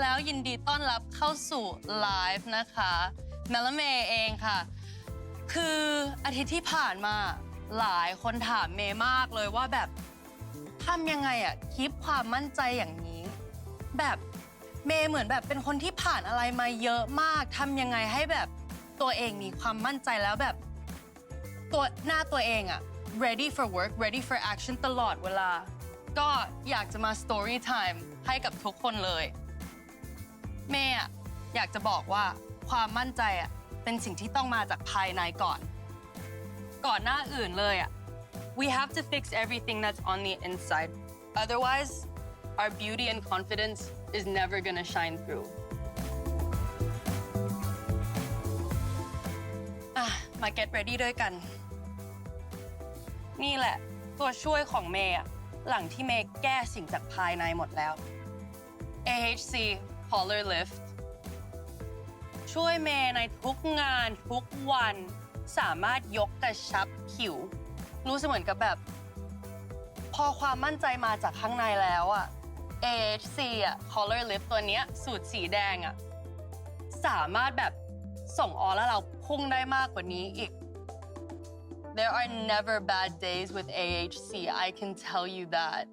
แล้วยินดีต้อนรับเข้าสู่ไลฟ์นะคะแมลเมย์เองค่ะ คืออาทิตย์ที่ผ่านมาหลายคนถามเมย์มากเลยว่าแบบทำยังไงอะคีปความมั่นใจอย่างนี้ แบบเมย์เหมือนแบบเป็นคนที่ผ่านอะไรมาเยอะมากทำยังไงให้แบบตัวเองมีความมั่นใจแล้วแบบ ตัวหน้าตัวเองอะ ready for work ready for action ตลอดเวลา ก็อยากจะมา story time ให้กับทุกคนเลย เมย์อะอยากจะบอกว่าความมั่นใจอะเป็นสิ่งที่ต้องมาจากภายในก่อน ก่อนหน้าอื่นเลยอะ we have to fix everything that's on the inside otherwise our beauty and confidence is never gonna shine through อะมา get ready ด้วยกัน นี่แหละ ตัวช่วยของเมย์อะหลังที่เมย์แก้สิ่งจากภายในหมดแล้ว AHC Collar Lift ช่วยเมย์ในทุกงานทุกวัน สามารถยกกระชับผิว รู้สึกเหมือนกับแบบ พอความมั่นใจมาจากข้างในแล้วอะ AHC อะ Collar Lift ตัวเนี้ยสูตรสีแดงอะสามารถแบบส่งออร่าเราพุ่งได้มากกว่านี้อีก There are never bad days with AHC. I can tell you that.